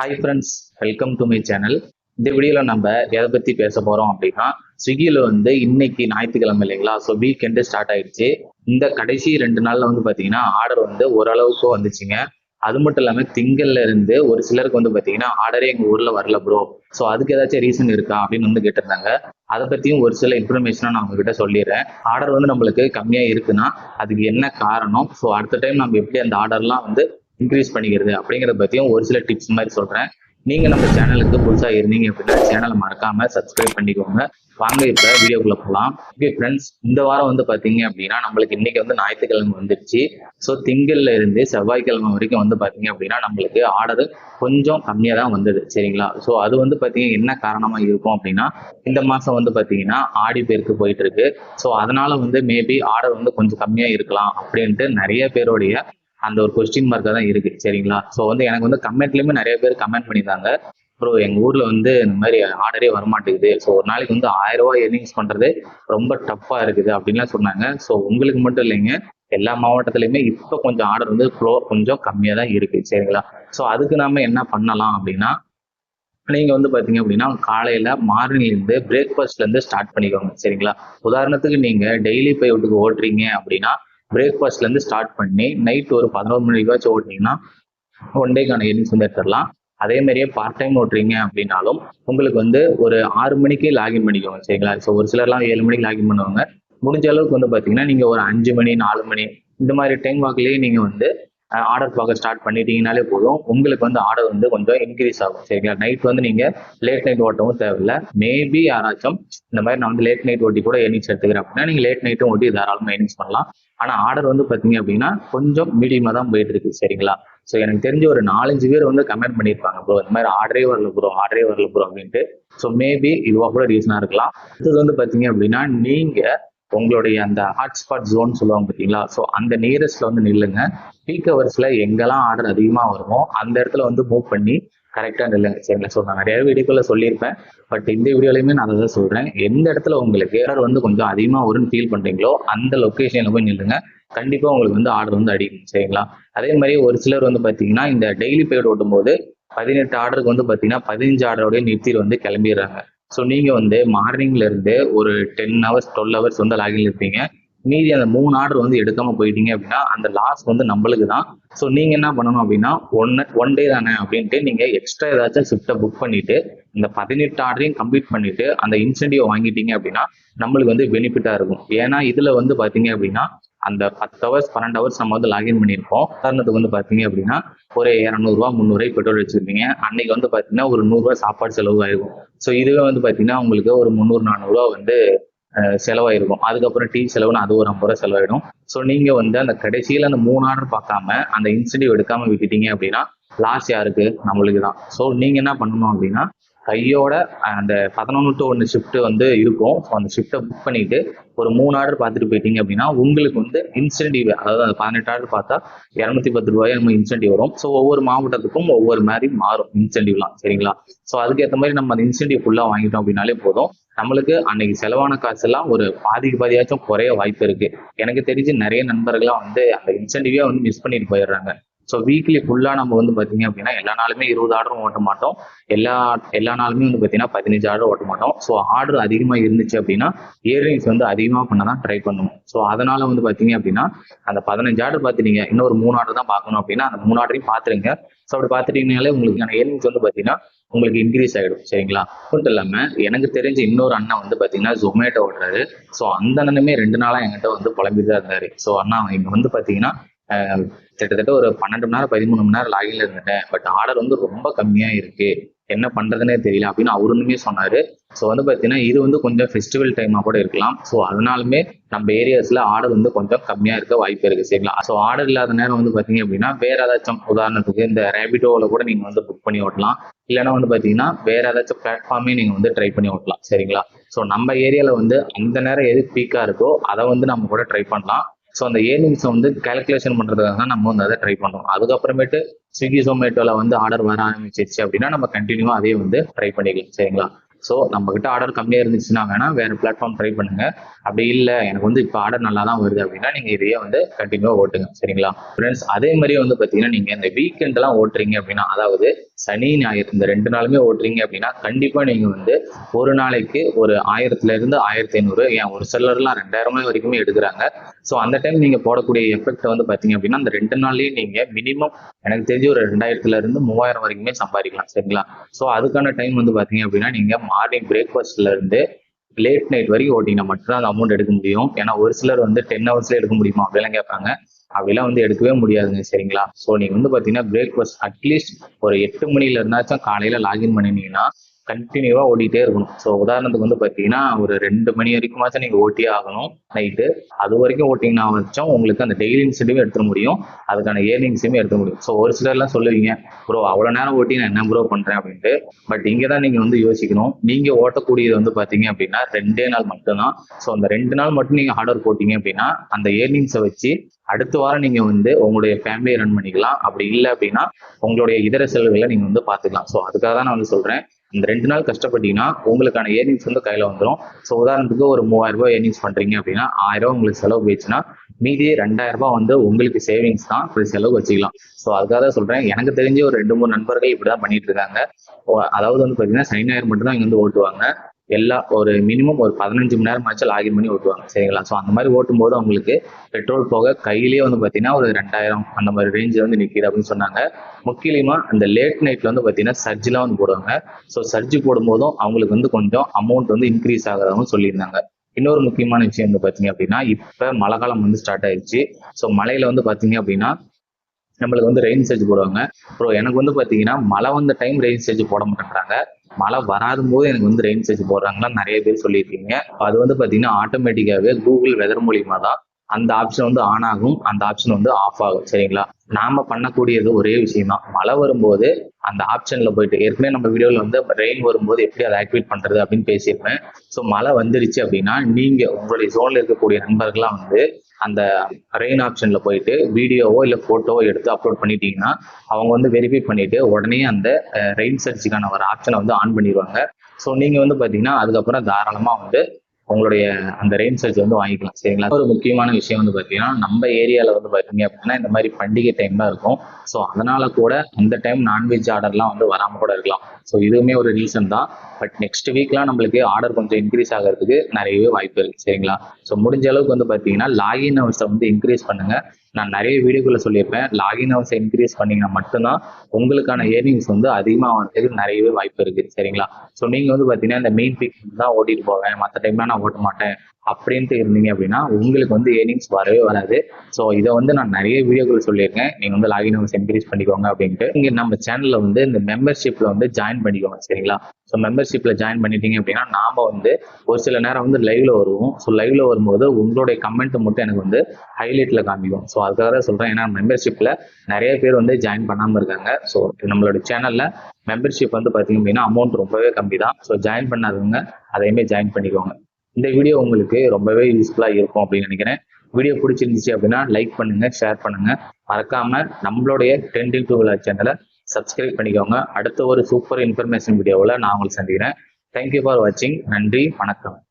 Hi friends welcome to my channel இந்த வீடியோவில் நம்ம எதை பற்றி பேச போகிறோம் அப்படின்னா ஸ்விக்கியில் வந்து இன்னைக்கு ஞாயிற்றுக்கிழமை இல்லைங்களா? ஸோ வீக்கெண்டு ஸ்டார்ட் ஆயிடுச்சு. இந்த கடைசி ரெண்டு நாளில் வந்து பார்த்தீங்கன்னா ஆர்டர் வந்து ஓரளவுக்கு வந்துச்சுங்க. அது மட்டும் இல்லாமல் திங்கள்ல இருந்து ஒரு சிலருக்கு வந்து பார்த்தீங்கன்னா ஆர்டரே எங்கள் ஊரில் வரல ப்ரோ ஸோ அதுக்கு ஏதாச்சும் ரீசன் இருக்கா அப்படின்னு வந்து கேட்டிருந்தாங்க. அதை பற்றியும் ஒரு சில இன்ஃபர்மேஷனை நான் உங்ககிட்ட சொல்லிடுறேன். ஆர்டர் வந்து நம்மளுக்கு கம்மியாக இருக்குன்னா அதுக்கு என்ன காரணம்? ஸோ அடுத்த டைம் நம்ம எப்படி அந்த ஆர்டர்லாம் வந்து இன்க்ரீஸ் பண்ணிக்கிறது அப்படிங்கிறத பற்றியும் ஒரு சில டிப்ஸ் மாதிரி சொல்கிறேன் நீங்கள் நம்ம சேனலுக்கு புதுசாக இருந்தீங்க அப்படின்னா சேனலை மறக்காம சப்ஸ்கிரைப் பண்ணிக்கோங்க. வாங்க இப்போ வீடியோக்குள்ள போகலாம் ஓகே ஃப்ரெண்ட்ஸ் இந்த வாரம் வந்து பார்த்தீங்க அப்படின்னா நம்மளுக்கு இன்னைக்கு வந்து ஞாயிற்றுக்கிழமை வந்துருச்சு. ஸோ திங்கள்ல இருந்து செவ்வாய்க்கிழமை வரைக்கும் வந்து பார்த்தீங்க அப்படின்னா நம்மளுக்கு ஆர்டர் கொஞ்சம் கம்மியாக தான் வந்தது. சரிங்களா? ஸோ அது வந்து பார்த்தீங்கன்னா என்ன காரணமாக இருக்கும் அப்படின்னா இந்த மாதம் வந்து பார்த்தீங்கன்னா ஆடி பேருக்கு போயிட்டு இருக்கு. ஸோ அதனால வந்து மேபி ஆர்டர் வந்து கொஞ்சம் கம்மியாக இருக்கலாம் அப்படின்ட்டு நிறைய பேருடைய அந்த ஒரு கொஸ்டின் மார்க்காக தான் இருக்கு சரிங்களா? ஸோ வந்து எனக்கு வந்து கமெண்ட்லேயுமே நிறைய பேர் கமெண்ட் பண்ணியிருந்தாங்க. ப்ரோ எங்கள் ஊரில் வந்து இந்த மாதிரி ஆர்டரே வரமாட்டேங்குது. ஸோ ஒரு நாளைக்கு வந்து ஆயிரம் ரூபாய் எர்னிங்ஸ் பண்ணுறது ரொம்ப டஃப்பாக இருக்குது அப்படின்லாம் சொன்னாங்க. ஸோ உங்களுக்கு மட்டும் இல்லைங்க எல்லா மாவட்டத்துலையுமே இப்போ கொஞ்சம் ஆர்டர் வந்து ஃப்ளோ கொஞ்சம் கம்மியாக தான் இருக்குது சரிங்களா? ஸோ அதுக்கு நாம் என்ன பண்ணலாம் அப்படின்னா நீங்கள் வந்து பார்த்தீங்க அப்படின்னா காலையில் மார்னிங்லேருந்து பிரேக்ஃபாஸ்ட்லேருந்து ஸ்டார்ட் பண்ணிக்கோங்க சரிங்களா? உதாரணத்துக்கு நீங்கள் டெய்லி போய் வீட்டுக்கு ஓட்டுறீங்க அப்படின்னா பிரேக்ஃபாஸ்ட்லேருந்து ஸ்டார்ட் பண்ணி நைட் ஒரு பதினோரு மணிக்காச்சும் ஓட்டினீங்கன்னா ஒன் டேக்கான எர்னிங்ஸ் வந்து எடுத்துடலாம். அதே மாதிரியே பார்ட் டைம் ஓட்டுறீங்க அப்படின்னாலும் உங்களுக்கு வந்து ஒரு ஆறு மணிக்கு லாகின் பண்ணிக்கோங்க சரிங்களா? ஸோ ஒரு சிலர்லாம் ஏழு மணிக்கு லாகின் பண்ணுவாங்க. முடிஞ்ச அளவுக்கு வந்து பார்த்தீங்கன்னா நீங்கள் ஒரு அஞ்சு மணி நாலு மணி இந்த மாதிரி டைம் வாக்கிலேயே நீங்கள் வந்து ஆர்டர் பார்க்க ஸ்டார்ட் பண்ணிட்டீங்கனாலே போதும். உங்களுக்கு வந்து ஆர்டர் வந்து கொஞ்சம் இன்க்ரீஸ் ஆகும். சரிங்களா? நைட் வந்து நீங்கள் லேட் நைட் ஓட்டவும் தேவையில்ல. மேபி யாராச்சும் இந்த மாதிரி நான் வந்து லேட் நைட் ஓட்டி கூட எர்னிங்ஸ் எடுத்துக்கிறேன் அப்படின்னா நீங்கள் லேட் நைட்டும் ஓட்டி தாராளமாக எர்னிங்ஸ் பண்ணலாம். ஆனால் ஆர்டர் வந்து பாத்தீங்க அப்படின்னா கொஞ்சம் மீடியமாக தான் போயிட்டு இருக்கு. சரிங்களா? ஸோ எனக்கு தெரிஞ்ச ஒரு நாலஞ்சு பேர் வந்து கமெண்ட் பண்ணியிருப்பாங்க. ப்ரோ இந்த மாதிரி ஆர்டரே வரல ப்ரோ ஆர்டரே வரல ப்ரோ அப்படின்ட்டு. ஸோ மேபி இதுவாக கூட ரீசனாக இருக்கலாம். அடுத்தது வந்து பார்த்தீங்க அப்படின்னா நீங்கள் உங்களுடைய அந்த ஹாட்ஸ்பாட் ஜோன் சொல்லுவாங்க பார்த்தீங்களா? ஸோ அந்த நியரஸ்ட்ல வந்து நில்லுங்க. பீக் ஹவர்ஸ்ல எங்கெல்லாம் ஆர்டர் அதிகமாக வருமோ அந்த இடத்துல வந்து மூவ் பண்ணி கரெக்டாக நில்லுங்க. சரிங்களா? ஸோ நான் நிறைய வீடியோக்குள்ள சொல்லியிருப்பேன். பட் இந்த வீடியோலையுமே நான் அதை தான் சொல்கிறேன் எந்த இடத்துல உங்களுக்கு ஆர்டர் வந்து கொஞ்சம் அதிகமாக வரும்னு ஃபீல் பண்ணுறீங்களோ அந்த லொக்கேஷனில் போய் நில்லுங்க. கண்டிப்பாக உங்களுக்கு வந்து ஆர்டர் வந்து அடிக்கும். சரிங்களா? அதே மாதிரி ஒரு சிலர் வந்து பார்த்தீங்கன்னா இந்த டெய்லி பேட் ஓட்டும்போது பதினெட்டு ஆர்டருக்கு வந்து பார்த்தீங்கன்னா பதினஞ்சு ஆர்டரோடய நிறுத்தி வந்து கிளம்பிடுறாங்க. ஸோ நீங்கள் வந்து மார்னிங்ல இருந்து ஒரு டென் ஹவர்ஸ் டுவெல் ஹவர்ஸ் வந்து லாகின் இருப்பீங்க. மீதி அந்த மூணு ஆர்டர் வந்து எடுக்காம போயிட்டீங்க அப்படின்னா அந்த லாஸ் வந்து நம்மளுக்கு தான். ஸோ நீங்க என்ன பண்ணணும் அப்படின்னா ஒன் ஒன் டே தானே அப்படின்ட்டு நீங்க எக்ஸ்ட்ரா ஏதாச்சும் ஷிஃப்ட்டை புக் பண்ணிட்டு இந்த பதினெட்டு ஆர்டரையும் கம்ப்ளீட் பண்ணிட்டு அந்த இன்சென்டிவ் வாங்கிட்டீங்க அப்படின்னா நம்மளுக்கு வந்து பெனிஃபிட்டா இருக்கும். ஏன்னா இதுல வந்து பாத்தீங்க அப்படின்னா அந்த பத்து ஹவர்ஸ் பன்னெண்டு ஹவர்ஸ் நம்ம வந்து லாகின் பண்ணியிருப்போம். உதாரணத்துக்கு வந்து பார்த்தீங்க அப்படின்னா ஒரு இரநூறுவா முந்நூறுவாய் பெட்ரோல் வச்சிருப்பீங்க. அன்னைக்கு வந்து பார்த்தீங்கன்னா ஒரு நூறுரூவா சாப்பாடு செலவு ஆயிருக்கும் ஸோ இதுவே வந்து பார்த்தீங்கன்னா உங்களுக்கு ஒரு முந்நூறு நானூறுரூவா வந்து செலவாயிருக்கும். அதுக்கப்புறம் டீ செலவுன்னு அது ஒரு ஐம்பது ரூபா செலவாயிடும். ஸோ நீங்கள் வந்து அந்த கடைசியில் அந்த மூணு ஆர்டர் பார்க்காம அந்த இன்சென்டிவ் எடுக்காம விட்டுட்டீங்க அப்படின்னா லாஸ் யாருக்கு? நம்மளுக்கு தான் ஸோ நீங்கள் என்ன பண்ணணும் அப்படின்னா கையோட அந்த பதினொன்று டு ஒன்று ஷிஃப்ட் வந்து இருக்கும். ஸோ அந்த ஷிஃப்ட்டை புக் பண்ணிட்டு ஒரு மூணு ஆர்டர் பார்த்துட்டு போயிட்டீங்க அப்படின்னா உங்களுக்கு வந்து இன்சென்டிவ் அதாவது அந்த பதினெட்டு ஆர்டர் பார்த்தா இரநூத்தி பத்து ரூபாய் நம்ம இன்சென்டிவ் வரும். ஸோ ஒவ்வொரு மாவட்டத்துக்கும் ஒவ்வொரு மாதிரி மாறும் இன்சென்டிவ்லாம் சரிங்களா? ஸோ அதுக்கேற்ற மாதிரி நம்ம அந்த இன்சென்டிவ் ஃபுல்லாக வாங்கிட்டோம் அப்படின்னாலே போதும். நம்மளுக்கு அன்னைக்கு செலவான காசு எல்லாம் ஒரு பாதிக்கு பாதியாச்சும் குறைய வாய்ப்பு இருக்கு. எனக்கு தெரிஞ்சு நிறைய நண்பர்கள்லாம் வந்து அந்த இன்சென்டிவே வந்து மிஸ் பண்ணிட்டு போயிடுறாங்க. ஸோ வீக்லி ஃபுல்லாக நம்ம வந்து பார்த்தீங்க அப்படின்னா எல்லா நாளுமே இருபது ஆர்டரும் ஓட்ட மாட்டோம். எல்லா எல்லா நாளுமே வந்து பார்த்தீங்கன்னா பதினஞ்சு ஆர்டர் ஓட்ட மாட்டோம். ஸோ ஆர்டர் அதிகமாக இருந்துச்சு அப்படின்னா இயர்ரிங்ஸ் வந்து அதிகமாக பண்ண தான் ட்ரை பண்ணுவோம். ஸோ அதனால வந்து பார்த்தீங்க அப்படின்னா அந்த பதினஞ்சு ஆர்டர் பார்த்துட்டீங்க இன்னொரு மூணு ஆர்டர் தான் பார்க்கணும் அப்படின்னா அந்த மூணு ஆர்டரையும் பார்த்துருங்க ஸோ அப்படி பார்த்துட்டீங்கனாலே உங்களுக்கு இயர்னிங்ஸ் வந்து பார்த்தீங்கன்னா உங்களுக்கு இன்க்ரீஸ் ஆகிடும் சரிங்களா? மட்டும் இல்லாமல் எனக்கு தெரிஞ்ச இன்னொரு அண்ணன் வந்து பார்த்தீங்கன்னா ஜொமேட்டோ ஓட்டுறாரு. ஸோ அந்த அண்ணனுமே ரெண்டு நாளாக என்கிட்ட வந்து புலம்பிட்டு தான் இருந்தாரு. ஸோ அண்ணா இங்கே வந்து பார்த்தீங்கன்னா கிட்டத்தட்ட ஒரு பன்னெண்டு மணி நேரம் பதிமூணு மணி நேரம் லாகின்ல இருந்துட்டேன். பட் ஆர்டர் வந்து ரொம்ப கம்மியாக இருக்கு. என்ன பண்ணுறதுனே தெரியல. அப்படின்னு அவருமே சொன்னாரு. ஸோ வந்து பார்த்தீங்கன்னா இது வந்து கொஞ்சம் ஃபெஸ்டிவல் டைமாக கூட இருக்கலாம். ஸோ அதனாலுமே நம்ம ஏரியாஸில் ஆர்டர் வந்து கொஞ்சம் கம்மியாக இருக்க வாய்ப்பு இருக்குது சரிங்களா? ஸோ ஆர்டர் இல்லாத நேரம் வந்து பார்த்தீங்க அப்படின்னா வேற ஏதாச்சும் உதாரணத்துக்கு இந்த ரேபிடோவில் கூட நீங்கள் வந்து புக் பண்ணி ஓட்டலாம். இல்லைன்னா வந்து பார்த்தீங்கன்னா வேற ஏதாச்சும் பிளாட்ஃபார்மே நீங்கள் வந்து ட்ரை பண்ணி ஓட்டலாம். சரிங்களா? ஸோ நம்ம ஏரியாவில் வந்து அந்த நேரம் எது பீக்காக இருக்கோ அதை வந்து நம்ம கூட ட்ரை பண்ணலாம். ஸோ அந்த ஏர்னிங்ஸை வந்து கால்குலேஷன் பண்ணுறதுக்காக தான் நம்ம வந்து அதை ட்ரை பண்ணுறோம் அதுக்கப்புறமேட்டு ஸ்விக்கி ஜொமேட்டோவில் வந்து ஆர்டர் வர ஆரம்பிச்சிருச்சு அப்படின்னா நம்ம கண்டினியூவாக அதே வந்து ட்ரை பண்ணிக்கலாம். சரிங்களா? ஸோ நம்ம கிட்ட ஆர்டர் கம்மியாக இருந்துச்சுன்னா வேணா வேற பிளாட்ஃபார்ம் ட்ரை பண்ணுங்க. அப்படி இல்லை எனக்கு வந்து இப்போ ஆர்டர் நல்லா தான் வருது அப்படின்னா நீங்கள் இதையே வந்து கண்டினியூவாக ஓட்டுங்க. சரிங்களா? ஃப்ரெண்ட்ஸ் அதே மாதிரி வந்து பார்த்தீங்கன்னா நீங்கள் இந்த வீக்கெண்ட்லாம் ஓட்டுறீங்க அப்படின்னா அதாவது சனி ஞாயிறு இந்த ரெண்டு நாளுமே ஓட்டுறீங்க அப்படின்னா கண்டிப்பாக நீங்கள் வந்து ஒரு நாளைக்கு ஒரு ஆயிரத்துல இருந்து ஆயிரத்தி ஐநூறு ஏன் ஒரு சிலர்லாம் ரெண்டாயிரம் ரூபாய் வரைக்குமே எடுக்கிறாங்க. ஸோ அந்த டைம் நீங்கள் போடக்கூடிய எஃபெக்ட் வந்து பார்த்தீங்க அப்படின்னா அந்த ரெண்டு நாள்லேயே நீங்கள் மினிமம் எனக்கு தெரிஞ்சு ஒரு ரெண்டாயிரத்துல இருந்து மூவாயிரம் வரைக்குமே சம்பாதிக்கலாம். சரிங்களா? ஸோ அதுக்கான டைம் வந்து பார்த்தீங்க அப்படின்னா நீங்கள் மார்னிங் பிரேக்ஃபாஸ்ட்ல இருந்து லேட் நைட் வரைக்கும் ஓட்டிங்கன்னா மட்டும்தான் அந்த அமௌண்ட் எடுக்க முடியும். ஏன்னா ஒரு சிலர் வந்து டென் ஹவர்ஸ்ல எடுக்க முடியுமா? அப்படிலாம் கேட்பாங்க. அப்படிலாம் வந்து எடுக்கவே முடியாதுங்க சரிங்களா? ஸோ நீங்க வந்து பாத்தீங்கன்னா பிரேக்ஃபாஸ்ட் அட்லீஸ்ட் ஒரு எட்டு மணில இருந்தாச்சும் காலையில லாகின் பண்ணினீங்கன்னா கண்டினியூவா ஓடிட்டே இருக்கணும். ஸோ உதாரணத்துக்கு வந்து பார்த்தீங்கன்னா ஒரு ரெண்டு மணி வரைக்குமாச்சும் நீங்கள் ஓட்டியே ஆகணும் நைட்டு அது வரைக்கும் ஓட்டிங்கன்னா வச்சோம் உங்களுக்கு அந்த டெய்லி இன்சென்டிவும் எடுத்துட முடியும். அதுக்கான ஏர்னிங்ஸுமே எடுத்துக்க முடியும். ஸோ ஒரு சிலர்லாம் சொல்லுவீங்க ப்ரோ அவ்வளோ நேரம் ஓட்டி நான் என்ன ப்ரோ பண்ணுறேன் அப்படின்ட்டு. பட் இங்கே தான் நீங்கள் வந்து யோசிக்கணும். நீங்கள் ஓட்டக்கூடியது வந்து பார்த்தீங்க அப்படின்னா ரெண்டே நாள் மட்டும்தான். ஸோ அந்த ரெண்டு நாள் மட்டும் நீங்க ஆர்டர் போட்டீங்க அப்படின்னா அந்த ஏர்னிங்ஸை வச்சு அடுத்த வாரம் நீங்கள் வந்து உங்களுடைய ஃபேமிலியை ரன் பண்ணிக்கலாம். அப்படி இல்லை அப்படின்னா உங்களுடைய இதர செலவுகளை நீங்கள் வந்து பார்த்துக்கலாம் ஸோ அதுக்காக தான் நான் வந்து சொல்கிறேன் இந்த ரெண்டு நாள் கஷ்டப்பட்டீங்கன்னா உங்களுக்கான ஏர்னிங்ஸ் வந்து கையில வந்துடும் ஸோ உதாரணத்துக்கு ஒரு மூவாயிரம் ரூபாய் ஏர்னிங்ஸ் பண்றீங்க அப்படின்னா ஆயிரம் ரூபாய் உங்களுக்கு செலவு போயிடுச்சுன்னா மீதி ரெண்டாயிரம் ரூபாய் வந்து உங்களுக்கு சேவிங்ஸ் தான் இப்படி செலவு வச்சுக்கலாம். ஸோ அதுக்காக தான் சொல்றேன். எனக்கு தெரிஞ்ச ஒரு ரெண்டு மூணு நண்பர்கள் இப்படிதான் பண்ணிட்டு இருக்காங்க. அதாவது வந்து பாத்தீங்கன்னா சனி ஞாயிறு மட்டும் தான் இங்க வந்து ஓட்டுவாங்க. எல்லா ஒரு மினிமம் ஒரு பதினஞ்சு மணி நேரம் ஆச்சு லாகின் பண்ணி ஓட்டுவாங்க. சரிங்களா? ஸோ அந்த மாதிரி ஓட்டும் போது அவங்களுக்கு பெட்ரோல் போக கையிலேயே வந்து பார்த்தீங்கன்னா ஒரு ரெண்டாயிரம் அந்த மாதிரி ரேஞ்ச் வந்து நிற்கிது அப்படின்னு சொன்னாங்க. முக்கியமா அந்த லேட் நைட்ல வந்து பார்த்தீங்கன்னா சர்ஜ்லாம் வந்து போடுவாங்க. ஸோ சர்ஜ் போடும்போதும் அவங்களுக்கு வந்து கொஞ்சம் அமௌண்ட் வந்து இன்க்ரீஸ் ஆகிறதாகவும் சொல்லியிருந்தாங்க. இன்னொரு முக்கியமான விஷயம் வந்து பார்த்தீங்க அப்படின்னா இப்போ மழை காலம் வந்து ஸ்டார்ட் ஆயிடுச்சு. ஸோ மழையில வந்து பார்த்தீங்க அப்படின்னா நம்மளுக்கு வந்து ரெயின் ஸ்டேஜ் போடுவாங்க. ப்ரோ எனக்கு வந்து பார்த்தீங்கன்னா மழை வந்த டைம் ரெயின் ஸ்டேஜ் போட மாட்டேன்றாங்க. மழை வராத போது எனக்கு வந்து ரெயின் சேஜ் போடுறாங்களா நிறைய பேர் சொல்லியிருக்கீங்க. அது வந்து பார்த்தீங்கன்னா ஆட்டோமேட்டிக்காகவே கூகுள் வெதர் மூலியமாக தான் அந்த ஆப்ஷன் வந்து ஆன் ஆகும் அந்த ஆப்ஷன் வந்து ஆஃப் ஆகும் சரிங்களா? நாம பண்ணக்கூடியது ஒரே விஷயம் தான் மழை வரும்போது அந்த ஆப்ஷன்ல போயிட்டு ஏற்கனவே நம்ம வீடியோல வந்து ரெயின் வரும்போது எப்படி அதை ஆக்டிவேட் பண்றது அப்படின்னு பேசியிருப்பேன். ஸோ மழை வந்துருச்சு அப்படின்னா நீங்க உங்களுடைய ஜோன்ல இருக்கக்கூடிய நண்பர்கள்லாம் வந்து அந்த ரெயின் ஆப்ஷன்ல போயிட்டு வீடியோவோ இல்லை போட்டோவோ எடுத்து அப்லோட் பண்ணிட்டீங்கன்னா அவங்க வந்து வெரிஃபை பண்ணிட்டு உடனே அந்த ரெயின் சர்ச்சுக்கான ஒரு ஆப்ஷனை வந்து ஆன் பண்ணிடுவாங்க. ஸோ நீங்க வந்து பாத்தீங்கன்னா அதுக்கப்புறம் தாராளமா வந்து உங்களுடைய அந்த ரெயின் சர்ச் வந்து வாங்கிக்கலாம் சரிங்களா? ஒரு முக்கியமான விஷயம் வந்து பார்த்தீங்கன்னா நம்ம ஏரியாவில் வந்து பார்த்தீங்க அப்படின்னா இந்த மாதிரி பண்டிகை டைம் தான் இருக்கும். ஸோ அதனால கூட அந்த டைம் நான்வெஜ் ஆர்டர்லாம் வந்து வராமல் கூட இருக்கலாம். ஸோ இதுவுமே ஒரு ரீசன் தான். பட் நெக்ஸ்ட் வீக்லாம் நம்மளுக்கு ஆர்டர் கொஞ்சம் இன்க்ரீஸ் ஆகிறதுக்கு நிறையவே வாய்ப்பு இருக்குது சரிங்களா? ஸோ முடிஞ்ச அளவுக்கு வந்து பார்த்தீங்கன்னா லாகின் அவர்ஸை வந்து இன்க்ரீஸ் பண்ணுங்க. நான் நிறைய வீடியோக்களை சொல்லியிருப்பேன். லாகின் ஹவர்ஸ் இன்க்ரீஸ் பண்ணீங்கன்னா மட்டும்தான் உங்களுக்கான ஏர்னிங்ஸ் வந்து அதிகமாக வரதுக்கு நிறையவே வாய்ப்பு இருக்குது சரிங்களா? ஸோ நீங்கள் வந்து பார்த்தீங்கன்னா இந்த மெயின் பீக் தான் ஓட்டிட்டு போவேன். மற்ற டைம்லாம் நான் ஓட்ட மாட்டேன் அப்படின்ட்டு இருந்தீங்க அப்படின்னா உங்களுக்கு வந்து ஏர்னிங்ஸ் வரவே வராது. ஸோ இதை வந்து நான் நிறைய வீடியோக்கள் சொல்லியிருக்கேன். நீங்கள் வந்து லாகின் ஹவர்ஸ் இன்க்ரீஸ் பண்ணிக்கோங்க அப்படின்ட்டு. இங்கே நம்ம சேனலில் வந்து இந்த மெம்பர்ஷிப்பில் வந்து ஜாயின் பண்ணிக்கோங்க. சரிங்களா? ஸோ மெம்பர்ஷிப்பில் ஜாயின் பண்ணிட்டீங்க அப்படின்னா நாம் வந்து ஒரு சில நேரம் வந்து லைவ்ல வருவோம். ஸோ லைவ்ல வரும்போது உங்களுடைய கமெண்ட்டை மட்டும் எனக்கு வந்து ஹைலைட்டில் காமிக்கும். ஸோ அதுக்காக தான் ஏன்னா மெம்பர்ஷிப்பில் நிறைய பேர் வந்து ஜாயின் பண்ணாமல் இருக்காங்க. ஸோ நம்மளோட சேனலில் மெம்பர்ஷிப் வந்து பார்த்தீங்க அப்படின்னா அமௌண்ட் ரொம்பவே கம்மி தான் ஸோ ஜாயின் பண்ணாதவங்க அதையுமே ஜாயின் பண்ணிக்கோங்க. இந்த வீடியோ உங்களுக்கு ரொம்பவே யூஸ்ஃபுல்லாக இருக்கும் அப்படின்னு நினைக்கிறேன். வீடியோ பிடிச்சிருந்துச்சு அப்படின்னா லைக் பண்ணுங்கள் ஷேர் பண்ணுங்கள் மறக்காமல் நம்மளுடைய ட்ரெண்டிங் டூ சேனலை சப்ஸ்கிரைப் பண்ணிக்கோங்க. அடுத்த ஒரு சூப்பர் இன்ஃபர்மேஷன் வீடியோவில் நான் உங்களுக்கு சந்திக்கிறேன். தேங்க்யூ ஃபார் வாட்சிங் நன்றி. வணக்கம்.